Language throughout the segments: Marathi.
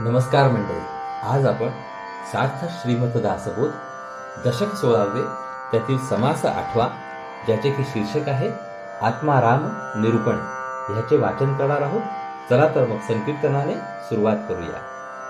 नमस्कार मंडळी. आज आपण सार्थ श्रीमत दासबोध दशक सोळावे त्यातील समास आठवा ज्याचे की शीर्षक आहे आत्माराम निरूपण. ह्याचे वाचन करणार आहोत. चला तर मग संकीर्तनाने सुरुवात करूया.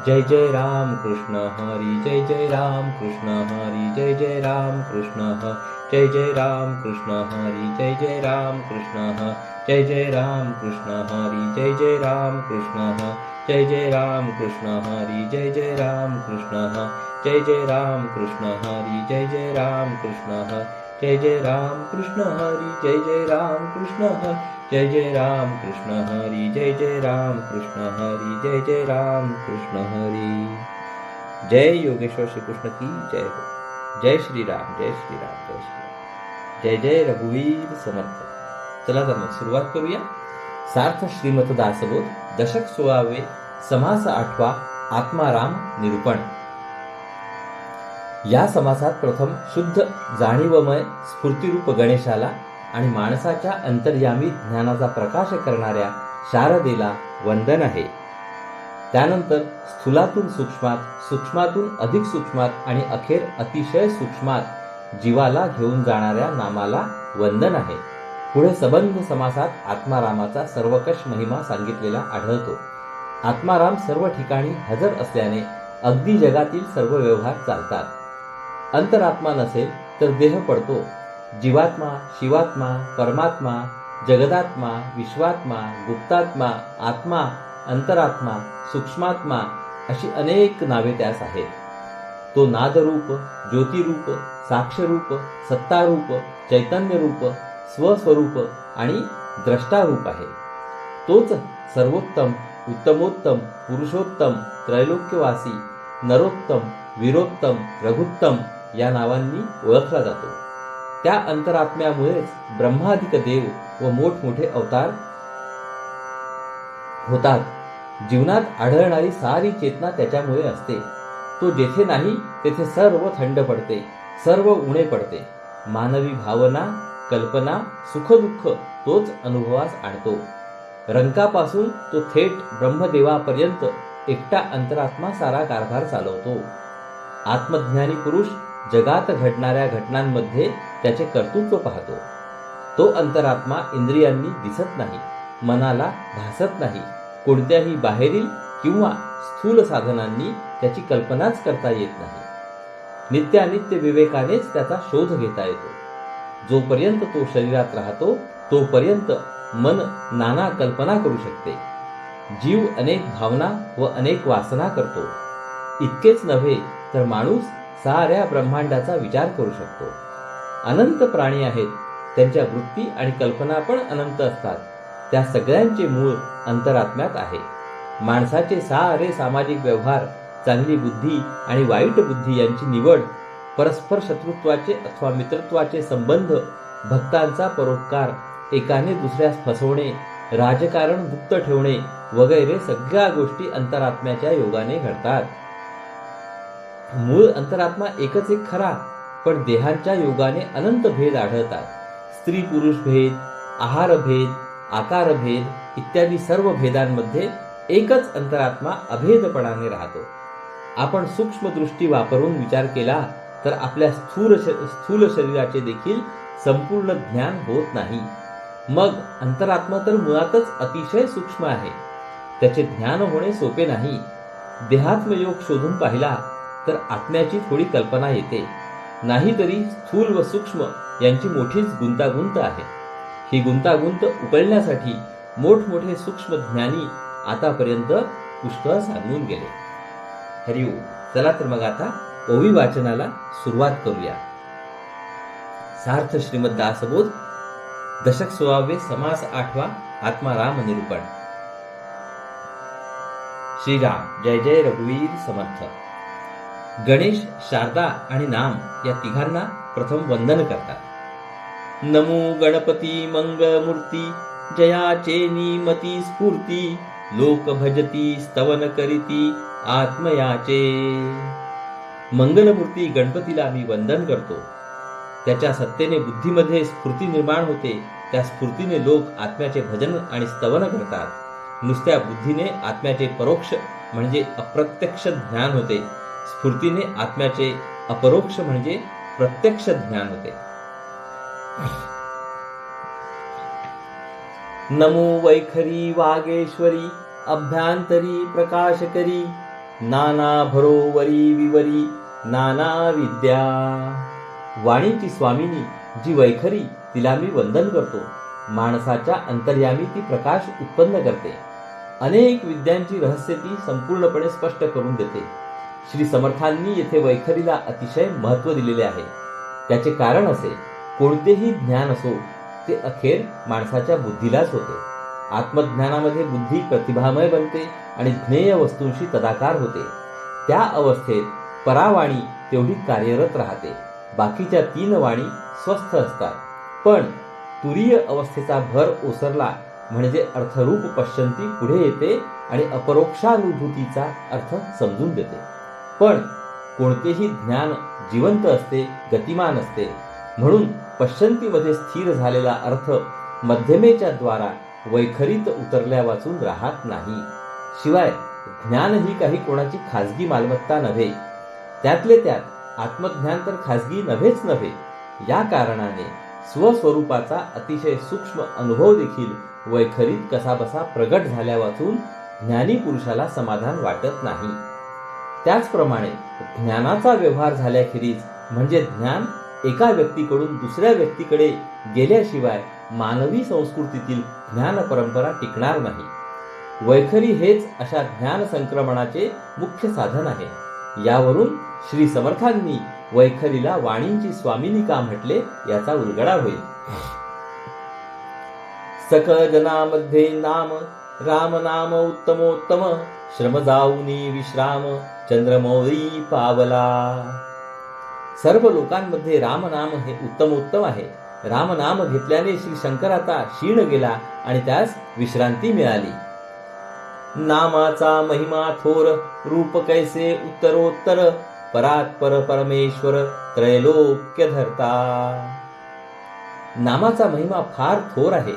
जय जय राम कृष्ण हरी जय जय राम कृष्ण हरी जय जय राम कृष्ण जय जय राम कृष्ण हरी जय जय राम कृष्ण जय जय राम कृष्ण हरी जय जय राम कृष्ण जय जय राम कृष्ण हरि जय जय राम कृष्ण ह जय जय राम कृष्ण हरि जय जय राम कृष्ण ह जय जय राम कृष्ण हरि जय जय राम कृष्ण ह जय जय राम कृष्ण हरि जय जय राम कृष्ण हरि जय जय राम कृष्ण हरि जय योगेश्वर श्री कृष्ण की जय हो जय श्री राम जय श्री राम जय श्री राम जय जय रघुवीर समर्थ चला तर मग सुरुवात करूया सार्थ श्रीमत दासबोध दशक सोळावे समास आठवा आत्माराम निरूपण. या समासात प्रथम शुद्ध जाणीवमय स्फूर्तिरूप गणेशाला आणि माणसाच्या अंतर्यामी ज्ञानाचा प्रकाश करणाऱ्या शारदेला वंदन आहे. त्यानंतर स्थूलातून सूक्ष्मात सूक्ष्मातून अधिक सूक्ष्मात आणि अखेर अतिशय सूक्ष्मात जीवाला घेऊन जाणाऱ्या नामाला वंदन आहे. पुढे सबंध समासात आत्मारामाचा सर्वकष महिमा सांगितलेला आढळतो. आत्माराम सर्व ठिकाणी हजर असल्याने अगदी जगातील सर्व व्यवहार चालतात. अंतरात्मा नसेल तर देह पडतो. जीवात्मा शिवात्मा परमात्मा जगदात्मा विश्वात्मा गुप्तात्मा आत्मा अंतरात्मा सूक्ष्मात्मा अशी अनेक नावे त्यास आहेत. तो नादरूप ज्योतिरूप साक्षरूप सत्तारूप चैतन्यरूप स्वस्वरूप आणि द्रष्टारूप आहे. तोच सर्वोत्तम उत्तमोत्तम पुरुषोत्तम त्रैलोक्यवासी नरोत्तम वीरोत्तम रघुत्तम या नावांनी ओळखला जातो. त्या अंतरात्म्यामुळेच ब्रह्मादिक देव व मोठमोठे अवतार होतात. जीवनात आढळणारी सारी चेतना त्याच्यामुळे असते. तो जेथे नाही तेथे सर्व थंड पडते सर्व उणे पडते. मानवी भावना कल्पना सुखदुःख तोच अनुभवास आणतो रंकापासून तो थेट ब्रह्मदेवापर्यंत एकटा अंतरात्मा सारा कारभार चालवतो. आत्मज्ञानी पुरुष जगात घडणाऱ्या घटनांमध्ये त्याचे कर्तृत्व पाहतो. तो अंतरात्मा इंद्रियांनी दिसत नाही मनाला भासत नाही कोणत्याही बाहेरील किंवा स्थूल साधनांनी त्याची कल्पनाच करता येत नाही. नित्यानित्य विवेकानेच त्याचा शोध घेता येतो. जोपर्यंत तो शरीरात राहतो तोपर्यंत मन नाना कल्पना करू शकते. जीव अनेक भावना व अनेक वासना करतो. इतकेच नव्हे तर माणूस साऱ्या ब्रह्मांडाचा विचार करू शकतो. अनंत प्राणी आहेत. त्यांच्या वृत्ती आणि कल्पना पण अनंत असतात. त्या सगळ्यांचे मूळ अंतरात्म्यात आहे. माणसाचे सारे सामाजिक व्यवहार चांगली बुद्धी आणि वाईट बुद्धी यांची निवड परस्पर शत्रुत्वाचे अथवा मित्रत्वाचे संबंध भक्तांचा परोपकार एकाने दुसऱ्यास फसवणे राजकारण गुप्त ठेवणे वगैरे सगळ्या गोष्टी अंतरात्म्याच्या योगाने घडतात. मूळ अंतरात्मा एकच एक खरा पण देहांच्या योगाने अनंत भेद आढळतात. स्त्री पुरुष भेद आहार भेद आकार भेद इत्यादी सर्व भेदांमध्ये एकच अंतरात्मा अभेदपणाने राहतो. आपण सूक्ष्म दृष्टी वापरून विचार केला तर आपल्या स्थूल स्थूल शरीराचे देखील संपूर्ण ज्ञान होत नाही. मग अंतरात्मा तर मुळातच अतिशय सूक्ष्म आहे. त्याचे ज्ञान होणे सोपे नाही. देहात्मयोग शोधून पाहिला तर आत्म्याची थोडी कल्पना येते. नाहीतरी स्थूल व सूक्ष्म यांची मोठीच गुंतागुंत आहे. ही गुंतागुंत उकळण्यासाठी मोठमोठे सूक्ष्म ज्ञानी आतापर्यंत पुष्कळ सांगून गेले. हरिओ चला तर मग आता ओवी वाचनाला सुरुवात करूया. सार्थ श्रीमद दासबोध दशक सोळावे समास आठवा आत्माराम निरूपण. श्रीराम जय जय रघुवीर समर्थ. गणेश शारदा आणि नाम या तिघांना प्रथम वंदन करतात. नमो गणपती मंगळमूर्ती जयाचे निमती स्फूर्ती लोक भजती स्तवन करीती आत्मयाचे. मंगलमूर्ती गणपतीला मी वंदन करतो. त्याच्या सत्तेने बुद्धीमध्ये स्फूर्ती निर्माण होते. त्या स्फूर्तीने लोक आत्म्याचे भजन आणि स्तवन करतात. नुसत्या बुद्धीने आत्म्याचे परोक्ष म्हणजे अप्रत्यक्ष ज्ञान होते. स्फूर्तीने आत्म्याचे अपरोक्ष म्हणजे प्रत्यक्ष ज्ञान होते. नमो वैखरी वागेश्वरी अभ्यांतरी प्रकाशकरी नाना भरोवरी विवरी नाना विद्या. वाणीची स्वामिनी जी वैखरी तिला मी वंदन करतो. माणसाच्या अंतर्यामी ती प्रकाश उत्पन्न करते. अनेक विद्यांची रहस्य ती संपूर्णपणे स्पष्ट करून देते. श्री समर्थांनी येथे वैखरीला अतिशय महत्त्व दिलेले आहे. त्याचे कारण असे कोणतेही ज्ञान असो ते अखेर माणसाच्या बुद्धीलाच होते. आत्मज्ञानामध्ये बुद्धी प्रतिभामय बनते आणि ज्ञेय वस्तूंशी तदाकार होते. त्या अवस्थेत परावाणी तेवढी कार्यरत राहते. बाकीच्या तीन वाणी स्वस्थ असतात. पण तुरीय अवस्थेचा भर ओसरला म्हणजे अर्थरूप पश्चंती पुढे येते आणि अपरोक्षानुभूतीचा अर्थ समजून देते. पण कोणतेही ज्ञान जिवंत असते गतिमान असते. म्हणून पश्चंतीमध्ये स्थिर झालेला अर्थ मध्यमेच्या द्वारा वैखरीत उतरल्या वाचून राहत नाही. शिवाय ज्ञान ही काही कोणाची खाजगी मालमत्ता नव्हे. त्यातले त्यात आत्मज्ञान तर खाजगी नव्हेच नव्हे. या कारणाने स्वस्वरूपाचा अतिशय सूक्ष्म अनुभव देखील वैखरीत कसाबसा प्रगट झाल्या वाचून ज्ञानी पुरुषाला समाधान वाटत नाही. त्याचप्रमाणे ज्ञानाचा व्यवहार झाल्याखेरीज म्हणजे ज्ञान एका व्यक्तीकडून दुसऱ्या व्यक्तीकडे गेल्याशिवाय मानवी संस्कृतीतील ज्ञान परंपरा टिकणार नाही. वैखरी हेच अशा ज्ञान संक्रमणाचे मुख्य साधन आहे. यावरून श्री समर्थांनी वैखरीला वाणींची स्वामिनी का म्हटले याचा उलगडा होईल. सकळ जनामध्ये नाम राम नाम उत्तमोत्तम श्रम जाऊनी विश्राम चंद्रमौरी पावला. सर्व लोकांमध्ये रामनाम हे उत्तमोत्तम आहे. रामनाम घेतल्याने श्री शंकराचा क्षीण गेला आणि त्यास विश्रांती मिळाली. नामाचा महिमा थोर रूप कैसे उत्तरोत्तर परात्पर परमेश्वर त्रैलोक्य धरता नामाचा महिमा फार थोर आहे.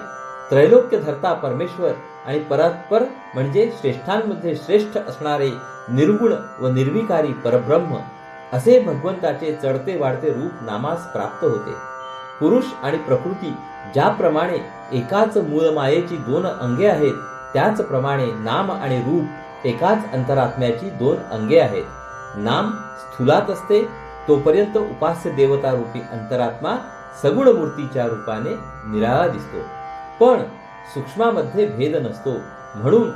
त्रैलोक्य धरता परमेश्वर आणि परात्पर म्हणजे श्रेष्ठांमध्ये श्रेष्ठ असणारे निर्गुण व निर्विकारी परब्रह्म असे भगवंताचे चढते वाढते रूप नामास प्राप्त होते. पुरुष आणि प्रकृती ज्याप्रमाणे एकाच मूळमायेची दोन अंगे आहेत त्याचप्रमाणे नाम आणि रूप एकाच अंतरात्म्याची दोन अंगे आहेत. नाम स्थूलात असते. तोपर्यंत उपास्य देवता रूपी अंतरात्मा सगुण मूर्तीच्या रूपाने निराळा दिसतो. पण सूक्ष्मामध्ये भेद नसतो. म्हणून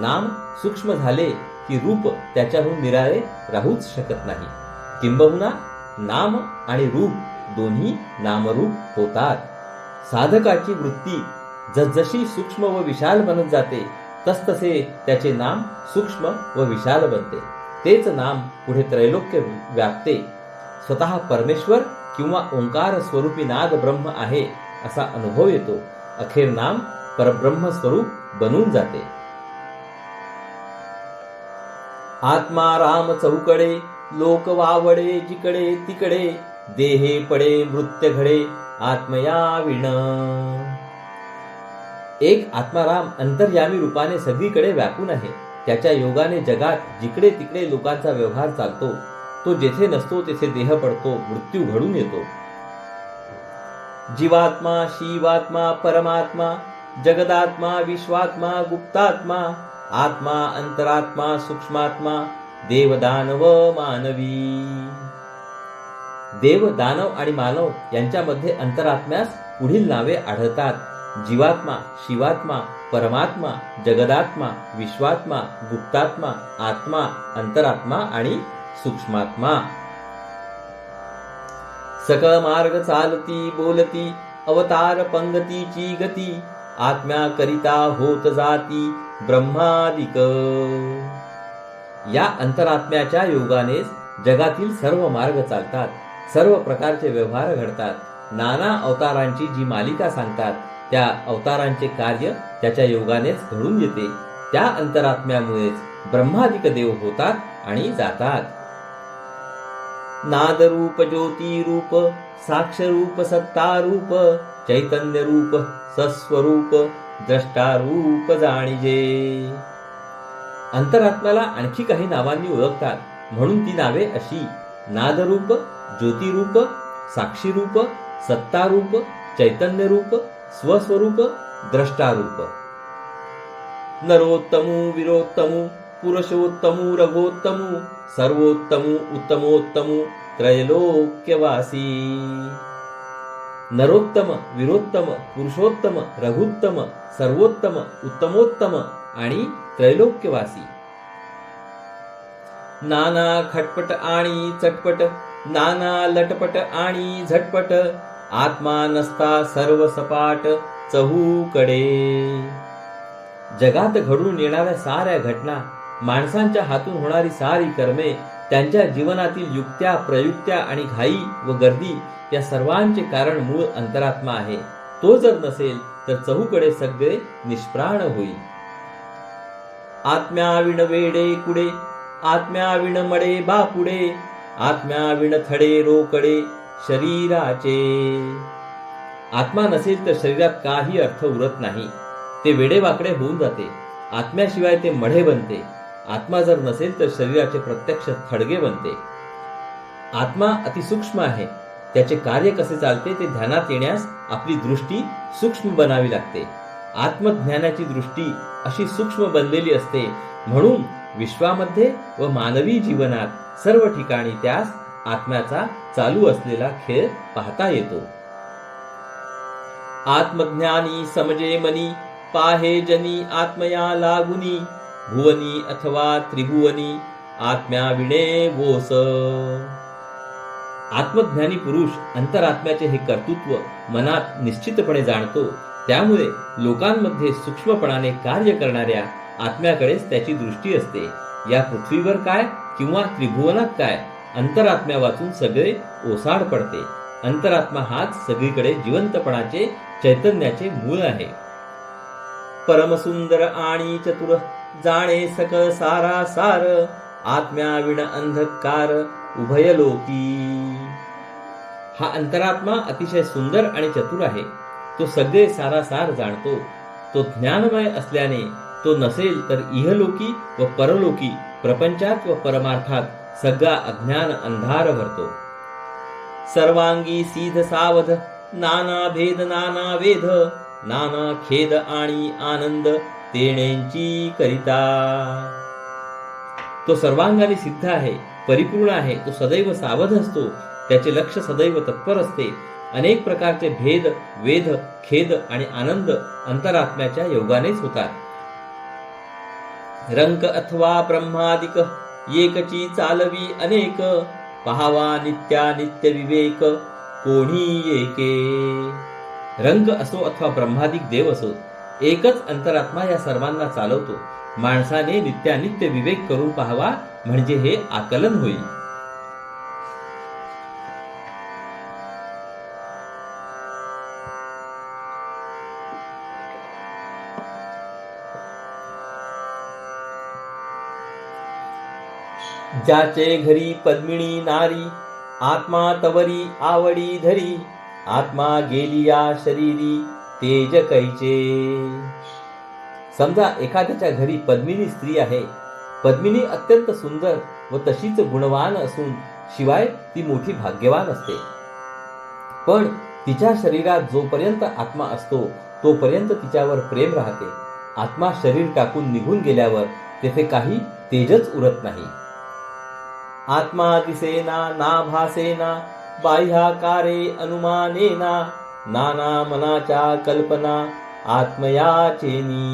नाम सूक्ष्म झाले की रूप त्याच्याहून निराळे राहूच शकत नाही. किंबहुना नाम आणि रूप दोन्ही नामरूप होतात. साधकाची वृत्ती जसजशी सूक्ष्म व विशाल बनत जाते तसतसे त्याचे नाम सूक्ष्म व विशाल बनते. तेच नाम पुढे त्रैलोक्य व्यापते. स्वतः परमेश्वर किंवा ओंकार स्वरूपी नाद ब्रह्म आहे असा अनुभव येतो. अखेर नाम परब्रह्म स्वरूप बनून जाते. आत्मा राम चौकडे लोक वावडे जिकडे तिकडे देहे पडे मृत्य घडे आत्मया विण एक आत्माराम अंतर्यामी रूपाने सगळीकडे व्यापून आहे. त्याच्या योगाने जगात जिकडे तिकडे लोकांचा व्यवहार चालतो तो जेथे नसतो तेथे देह पडतो मृत्यू घडून येतो. जीवात्मा शिवात्मा परमात्मा जगदात्मा विश्वात्मा गुप्तात्मा आत्मा अंतरात्मा सूक्ष्मात्मा देवदानव मानवी. देव दानव आणि मानव यांच्यामध्ये अंतरात्म्यास पुढील नावे आढळतात. जीवात्मा शिवात्मा परमात्मा जगदात्मा विश्वात्मा गुप्तात्मा आत्मा अंतरात्मा आणि सूक्ष्मात्मा. सकळ मार्ग चालती बोलती अवतार पंगतीची गती आत्म्या करिता होत जाती ब्रह्मादिक. या अंतरात्म्याच्या योगानेच जगातील सर्व मार्ग चालतात सर्व प्रकारचे व्यवहार घडतात नाना अवतारांची जी मालिका सांगतात त्या अवतारांचे कार्य त्याच्या योगानेच घडून येते. त्या अंतरात्म्यामुळेच ब्रह्मादिक देव होतात आणि जातात. नादरूप ज्योती रूप साक्षरूप सत्तारूप चैतन्य रूप सस्वरूप द्रष्टारूप जाणीजे. अंतरात्म्याला आणखी काही नावांनी ओळखतात. म्हणून ती नावे अशी. नादरूप ज्योतिरूप साक्षीरूप सत्तारूप चैतन्यरूप स्वस्वरूप द्रष्टारूप. नरोत्तमू वीरोत्तमू पुरुषोत्तमू रघोत्तमू सर्वोत्तमू उत्तमोत्तमू त्रैलोक्यवासी. नरोत्तम विरोत्तम पुरुषोत्तम रघुत्तम सर्वोत्तम उत्तमोत्तम आणि त्रैलोक्यवासी. नाना खटपट आणि चटपट नाना लटपट आणि झटपट आत्मा नसता सर्व सपाट चहूकडे. जगात घडून येणाऱ्या साऱ्या घटना माणसांच्या हातून होणारी सारी कर्मे त्यांच्या जीवनातील युक्त्या प्रयुक्त्या आणि घाई व गर्दी या सर्वांचे कारण मूळ अंतरात्मा आहे. तो जर नसेल तर चहूकडे सगळे निष्प्राण होईल. आत्म्याविण वेडे कुडे आत्म्याविण मडे बापुडे आत्म्याविण थडे रोकडे शरीराचे. आत्मा नसेल तर शरीरात काही अर्थ उरत नाही. ते वेडेवाकडे होऊन जाते. आत्म्याशिवाय ते मढे बनते. आत्मा जर नसेल तर शरीराचे प्रत्यक्ष थडगे बनते. आत्मा अतिसूक्ष्म आहे. त्याचे कार्य कसे चालते ते ध्यानात येण्यास आपली दृष्टी सूक्ष्म बनावी लागते. आत्मज्ञानाची दृष्टी अशी सूक्ष्म बनलेली असते. म्हणून विश्वामध्ये व मानवी जीवनात सर्व ठिकाणी त्यास आत्म्याचा चालू असलेला खेळ पाहता येतो. आत्मज्ञानी समजे मनी पाहे जनी आत्मया लागुनी भुवनी अथवा त्रिभुवनी आत्म्या विणे वोस. आत्मज्ञानी पुरुष अंतरात्म्याचे हे कर्तृत्व मनात निश्चितपणे जाणतो त्यामुळे लोकांमध्ये सूक्ष्मपणाने कार्य करणाऱ्या आत्म्याकडेच त्याची दृष्टी असते. या पृथ्वीवर काय किंवा त्रिभुवनात काय अंतरात्म्या वाचून सगळे ओसाड पडते. अंतरात्मा हाच सगळीकडे जिवंतपणाचे चैतन्याचे मूळ आहे. परमसुंदर आणि चतुर जाणे सकळ सारा सार आत्म्या विण अंधकार उभयलोकी हा अंतरात्मा अतिशय सुंदर आणि चतुर आहे. तो सगळे सारा सार जाणतो. तो ज्ञानमय असल्याने तो नसेल तर इहलोकी व परलोकी प्रपंचात व परमार्थात सगळा अज्ञान अंधार भरतो. सर्वांगी सीध सावध नाना भेद नाना वेध नाना खेद आणि आनंद तेणेंची करिता. तो सर्वांगाने सिद्ध आहे परिपूर्ण आहे तो सदैव सावध असतो त्याचे लक्ष सदैव तत्पर असते. अनेक प्रकारचे भेद वेध खेद आणि आनंद अंतरात्म्याच्या योगानेच होतात. रंक अथवा ब्रह्मादिक एकची चालवी अनेक. पहावा नित्या नित्य विवेक कोणी एके रंग असो अथवा ब्रह्मादिक देव असो एकच अंतरात्मा या सर्वांना चालवतो. माणसाने नित्यानित्य विवेक करून पाहावा म्हणजे हे आकलन होईल. ज्याचे घरी पद्मिणी नारी आत्मा तवरी आवडी धरी आत्मा गेली या शरीरी तेज कैचे समजा एखाद्याच्या घरी पद्मिनी स्त्री आहे पद्मिनी अत्यंत सुंदर व तशीच गुणवान असून शिवाय ती मोठी भाग्यवान असते. पण तिच्या शरीरात जोपर्यंत आत्मा असतो तोपर्यंत तिच्यावर प्रेम राहते. आत्मा शरीर टाकून निघून गेल्यावर तेथे काही तेजच उरत नाही. आत्मा दिसेना ना भासेना बाह्याकारे अनुमानेना नाना मनाच्या कल्पना आत्मयाचेनी.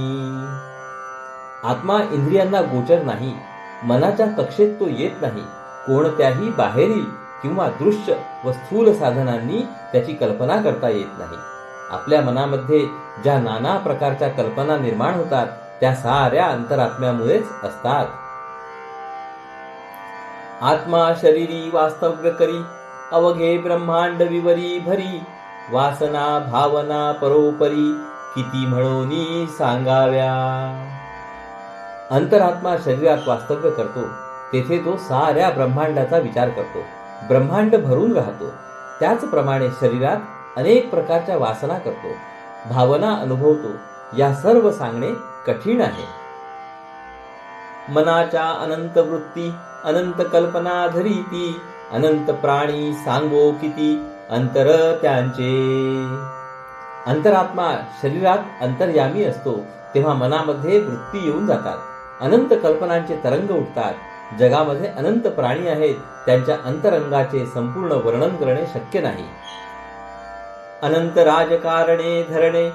आत्मा इंद्रियांना गोचर नाही मनाच्या कक्षेत तो येत नाही कोणत्याही बाहेरील किंवा दृश्य व स्थूल साधनांनी त्याची कल्पना करता येत नाही. आपल्या मनामध्ये ज्या नाना प्रकारच्या कल्पना निर्माण होतात त्या साऱ्या अंतरात्म्यामुळेच असतात. आत्मा शरीरी वास्तव्य करी अवघे ब्रह्मांड विवरी भरी वासना भावना परोपरी किती म्हणून सांगाव्या. अंतरात्मा शरीरात वास्तव्य करतो तेथे तो साऱ्या ब्रह्मांडाचा विचार करतो ब्रह्मांड भरून राहतो त्याचप्रमाणे शरीरात अनेक प्रकारच्या वासना करतो भावना अनुभवतो या सर्व सांगणे कठीण आहे. मनाच्या अनंत वृत्ती अनंत कल्पना धरीती अनंत प्राणी सांगो किती अंतर त्यांचे अंतरात्मा शरीरात अंतर्यामी असतो तेव्हा मनामध्ये वृत्ती येऊन जातात. अनंत कल्पनांचे तरंग उठतात. जगामध्ये अनंत प्राणी आहेत त्यांच्या अंतरंगाचे संपूर्ण वर्णन करणे शक्य नाही. अनंत राजकारणे धरणे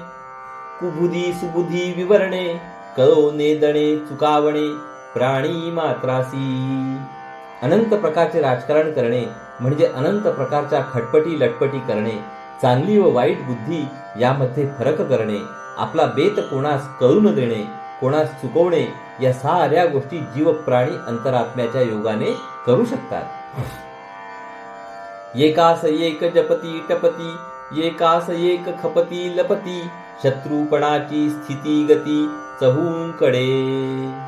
कुबुधी सुबुधी विवरणे कळो नेदणे चुकावणे प्राणी मात्रासी. अनंत प्रकारचे राजकारण करणे म्हणजे अनंत प्रकारच्या खटपटी लटपटी करणे. चांगली व वाईट बुद्धी यामध्ये फरक करणे. आपला बेत कोणास कळून देणे कोणास चुकवणे या साऱ्या गोष्टी जीव प्राणी अंतरात्म्याच्या योगाने करू शकतात. एकास एक जपती टपती एकास एक खपती लपती. शत्रुपणाची स्थिती गती चहूंकडे.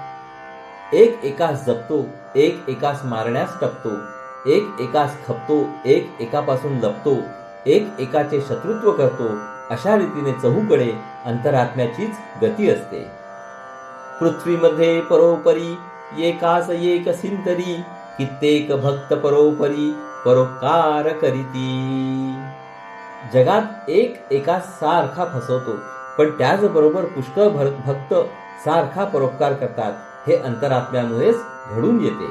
एक एकास जपतो एक एकास मारण्यास टपतो एक एकास खपतो एक एकापासून लपतो एक एकाचे शत्रुत्व करतो अशा रीतीने चहूकडे अंतरात्म्याचीच गती असते. पृथ्वीमध्ये परोपरी एकास एक सिंतरी कित्येक भक्त परोपरी परोपकार करीती. जगात एक एकास सारखा फसवतो पण त्याचबरोबर पुष्कळ भर- भक्त सारखा परोपकार करतात. हे अंतरात्म्यामुळेच घडून येते.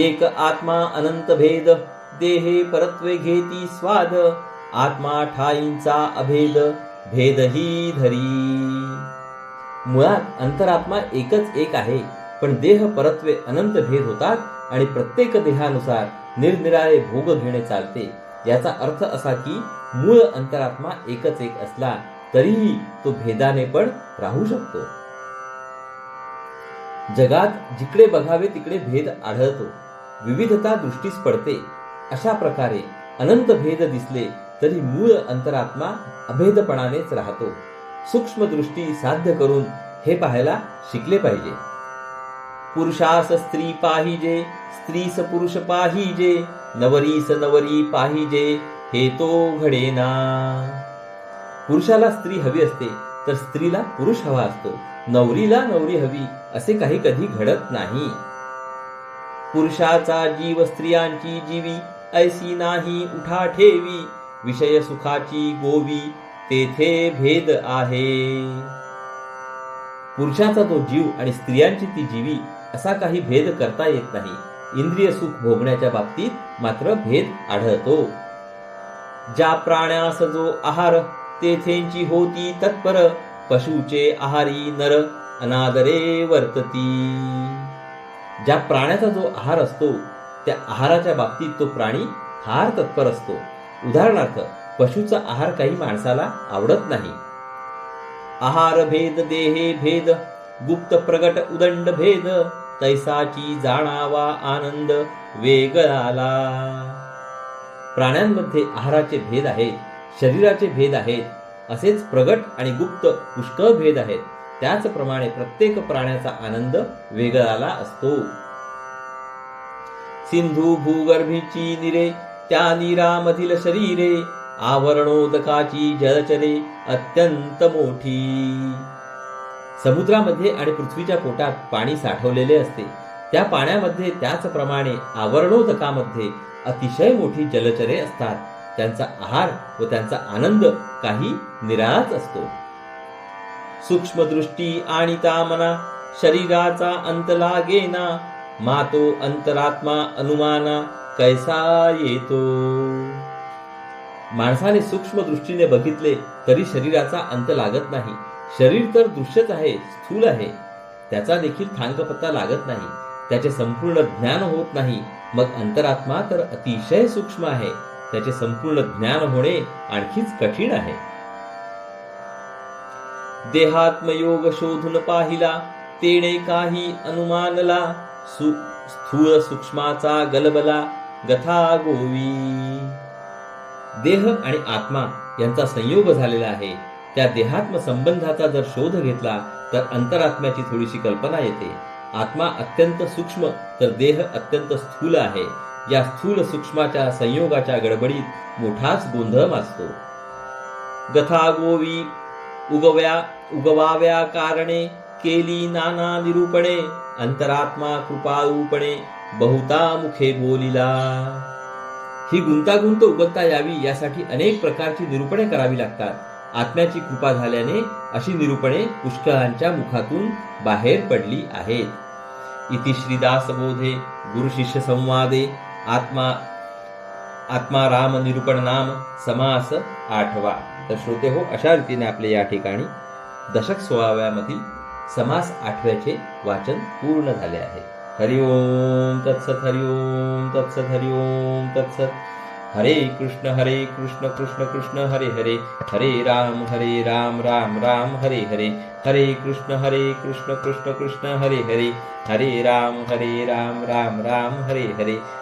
एक आत्मा अनंत भेद देहे परत्वे घेती स्वाद आत्मा ठाईंचा अभेद भेदही धरी. मुळात अंतरात्मा एकच एक आहे पण देह परत्वे अनंत भेद होतात आणि प्रत्येक देहानुसार निरनिराळे भोग घेणे चालते. याचा अर्थ असा की मूळ अंतरात्मा एकच एक असला तरीही तो भेदाने पण राहू शकतो. जगात जिकडे बघावे तिकडे भेद आढळतो. विविधता दृष्टीस पडते. अशा प्रकारे अनंत भेद दिसले तरी मूळ अंतरात्मा अभेदपणानेच राहतो. सूक्ष्म दृष्टी साध्य करून हे पाहायला शिकले पाहिजे. पुरुषास स्त्री पाहिजे स्त्रीस पुरुष पाहिजे नवरीस नवरी पाहिजे हे तो घडेना. पुरुषाला स्त्री हवी असते तर स्त्रीला पुरुष हवा असतो. नवरीला नवरी हवी असे काही कधी घडत नाही. पुरुषाचा जीव स्त्रियांची जीवी ऐसी नाही उठा ठेवी. विषय सुखाची गोवी तेथे भेद आहे. पुरुषाचा तो जीव आणि स्त्रियांची ती जीवी असा काही भेद करता येत नाही. इंद्रिय सुख भोगण्याच्या बाबतीत मात्र भेद आढळतो. ज्या प्राण्यास जो आहार तेथेंची होती तत्पर पशुचे आहारी नर अनादरे वर्तती. ज्या प्राण्याचा जो आहार असतो त्या आहाराच्या बाबतीत तो प्राणी फार तत्पर असतो. उदाहरणार्थ पशुचा आहार काही माणसाला आवडत नाही. आहार भेद देहे भेद गुप्त प्रगट उदंड भेद तैसाची जाणावा आनंद वेगळाला. प्राण्यांमध्ये आहाराचे भेद आहेत शरीराचे भेद आहेत असेच प्रगट आणि गुप्त पुष्कळ भेद आहेत. त्याचप्रमाणे प्रत्येक प्राण्याचा आनंद वेगळाला असतो. सिंधू भूगर्भीची निरे त्या नीरामधील शरीरे आवरणोदकाची जलचरे अत्यंत मोठी. समुद्रामध्ये आणि पृथ्वीच्या पोटात पाणी साठवलेले असते. त्या पाण्यामध्ये त्याचप्रमाणे आवरणोदकामध्ये अतिशय मोठी जलचरे असतात. त्यांचा आहार व त्यांचा आनंद काही निराळाच असतो. सूक्ष्मदृष्टी आणि तामना शरीराचा अंत लागेना मातो अंतरात्मा अनुमाना कैसा येतो? माणसाने सूक्ष्म दृष्टीने बघितले तरी शरीराचा अंत लागत नाही. शरीर तर दृश्यच आहे स्थूल आहे. त्याचा देखील थांगपत्ता लागत नाही. त्याचे संपूर्ण ज्ञान होत नाही. मग अंतरात्मा तर अतिशय सूक्ष्म आहे. त्याचे संपूर्ण ज्ञान होणे आणखीच कठीण आहे. देहात्मयोग शोधून पाहिला तेने काही अनुमानला सु स्थूळ सूक्ष्माचा गलबला गथा गोवी देह आणि आत्मा यांचा संयोग झालेला आहे. त्या देहात्म संबंधाचा जर शोध घेतला तर अंतरात्म्याची थोडीशी कल्पना येते. आत्मा अत्यंत सूक्ष्म तर देह अत्यंत स्थूल आहे. या स्थूल सूक्ष्माच्या संयोगाच्या गडबडीत मोठाच गोंधळ माजतो. गथा गोवी उगव्या उगवाव्या कारणे केली नाना निरूपणे अंतरात्मा कृपारूपणे बहुता मुखे बोलिला. ही गुंतागुंत उगलता यावी यासाठी अनेक प्रकारची निरूपणे करावी लागतात. आत्म्याची कृपा झाल्याने अशी निरूपणे पुष्कळांच्या मुखातून बाहेर पडली आहेत. इति श्रीदास बोधे गुरु संवादे आत्मा आत्मा राम निरूपण नाम समास आठवा. तर श्रोते हो अशा रीतीने आपले या ठिकाणी दशक सोळाव्यामधील समास आठव्याचे वाचन पूर्ण झाले आहे. हरि ओम तत्सत हरि ओम तत्सत हरि ओम तत्सत. हरे कृष्ण हरे कृष्ण कृष्ण कृष्ण हरे हरे. हरे राम हरे राम राम राम हरे हरे. हरे कृष्ण हरे कृष्ण कृष्ण कृष्ण हरे हरे. हरे राम हरे राम राम राम हरे हरे.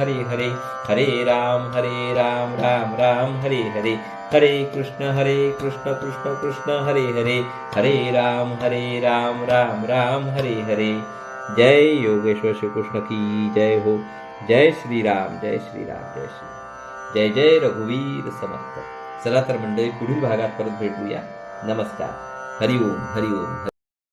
हरे हरे हरे राम हरे राम राम राम हरे हरे. हरे कृष्ण हरे कृष्ण कृष्ण कृष्ण हरे हरे. हरे राम हरे राम राम राम हरे हरे. जय योगेश्वर श्री कृष्ण की जय हो. जय श्री राम जय श्री राम जय श्री. जय जय रघुवीर समर्थ. चला तर मंडळी पुढील भागात परत भेटूया. नमस्कार. हरिओम हरिओम